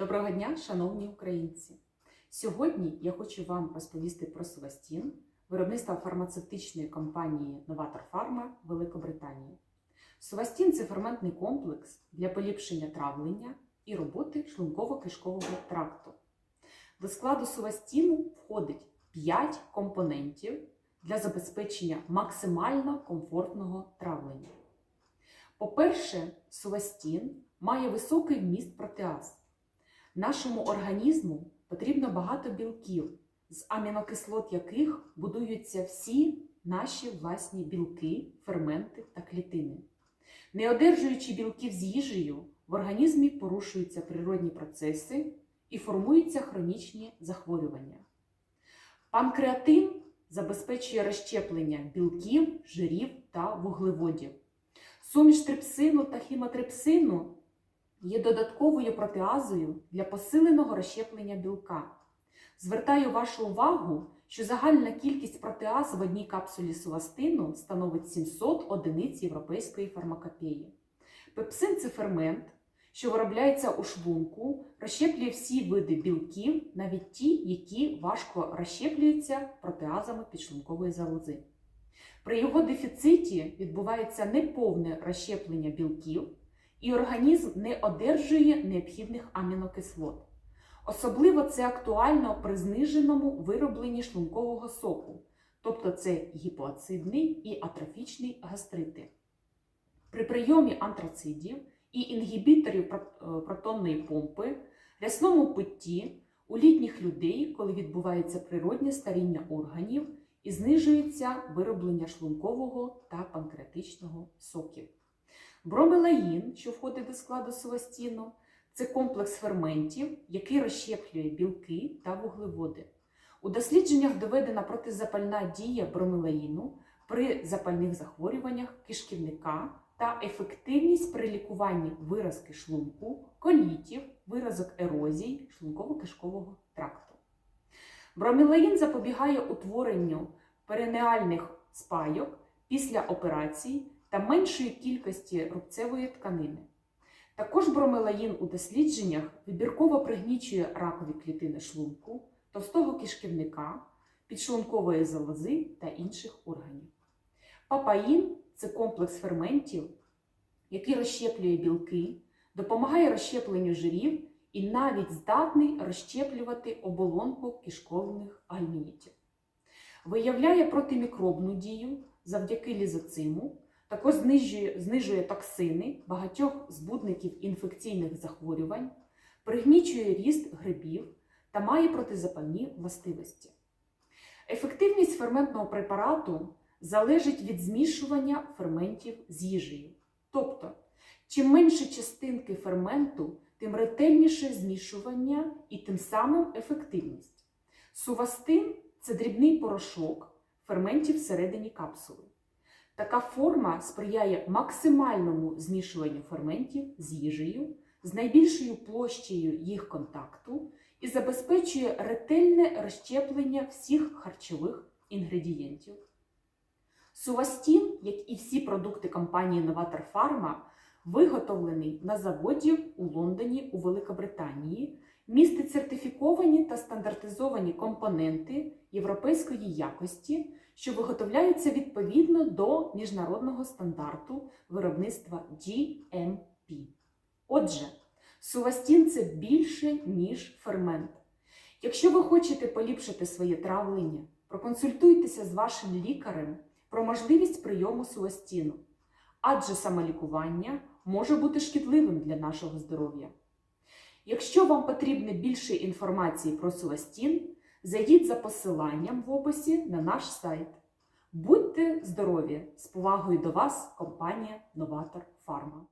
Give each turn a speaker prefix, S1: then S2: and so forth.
S1: Доброго дня, шановні українці! Сьогодні я хочу вам розповісти про Сувастін, виробництво фармацевтичної компанії Новатор Фарма Великобританії. Сувастін це ферментний комплекс для поліпшення травлення і роботи шлунково-кишкового тракту. До складу Сувастіну входить 5 компонентів для забезпечення максимально комфортного травлення. По-перше, Сувастін має високий вміст протеаз. Нашому організму потрібно багато білків, з амінокислот яких будуються всі наші власні білки, ферменти та клітини. Не одержуючи білків з їжею, в організмі порушуються природні процеси і формуються хронічні захворювання. Панкреатин забезпечує розщеплення білків, жирів та вуглеводів. Суміш трипсину та хімотрипсину є додатковою протеазою для посиленого розщеплення білка. Звертаю вашу увагу, що загальна кількість протеаз в одній капсулі суластину становить 700 одиниць європейської фармакопеї. Пепсин це фермент, що виробляється у шлунку, розщеплює всі види білків, навіть ті, які важко розщеплюються протеазами підшлункової залози. При його дефіциті відбувається неповне розщеплення білків, і організм не одержує необхідних амінокислот. Особливо це актуально при зниженому виробленні шлункового соку, тобто це гіпоацидний і атрофічний гастрити. При прийомі антрацидів і інгібіторів протонної помпи, рясному питті у літніх людей, коли відбувається природнє старіння органів і знижується вироблення шлункового та панкреатичного соків. Бромелаїн, що входить до складу сувастіну, це комплекс ферментів, який розщеплює білки та вуглеводи. У дослідженнях доведена протизапальна дія бромелаїну при запальних захворюваннях кишківника та ефективність при лікуванні виразки шлунку, колітів, виразок ерозій шлунково-кишкового тракту. Бромелаїн запобігає утворенню перинеальних спайок після операцій та меншої кількості рубцевої тканини. Також бромелаїн у дослідженнях вибірково пригнічує ракові клітини шлунку, товстого кишківника, підшлункової залози та інших органів. Папаїн це комплекс ферментів, який розщеплює білки, допомагає розщепленню жирів і навіть здатний розщеплювати оболонку кишковних гальмінітів. Виявляє протимікробну дію завдяки лізоциму, також знижує, знижує токсини багатьох збудників інфекційних захворювань, пригнічує ріст грибів та має протизапальні властивості. Ефективність ферментного препарату залежить від змішування ферментів з їжею. Тобто, чим менше частинки ферменту, тим ретельніше змішування і тим самим ефективність. Сувастин це дрібний порошок ферментів всередині капсули. Така форма сприяє максимальному змішуванню ферментів з їжею, з найбільшою площею їх контакту і забезпечує ретельне розщеплення всіх харчових інгредієнтів. Сувастін, як і всі продукти компанії Новатор Фарма, виготовлений на заводі у Лондоні у Великобританії, містить сертифіковані та стандартизовані компоненти європейської якості, що виготовляються відповідно до міжнародного стандарту виробництва GMP. Отже, сувастін це більше, ніж фермент. Якщо ви хочете поліпшити своє травлення, проконсультуйтеся з вашим лікарем про можливість прийому сувастіну, адже самолікування може бути шкідливим для нашого здоров'я. Якщо вам потрібно більше інформації про сувастін, зайдіть за посиланням в описі на наш сайт. Будьте здорові! З повагою до вас, компанія Новатор Фарма.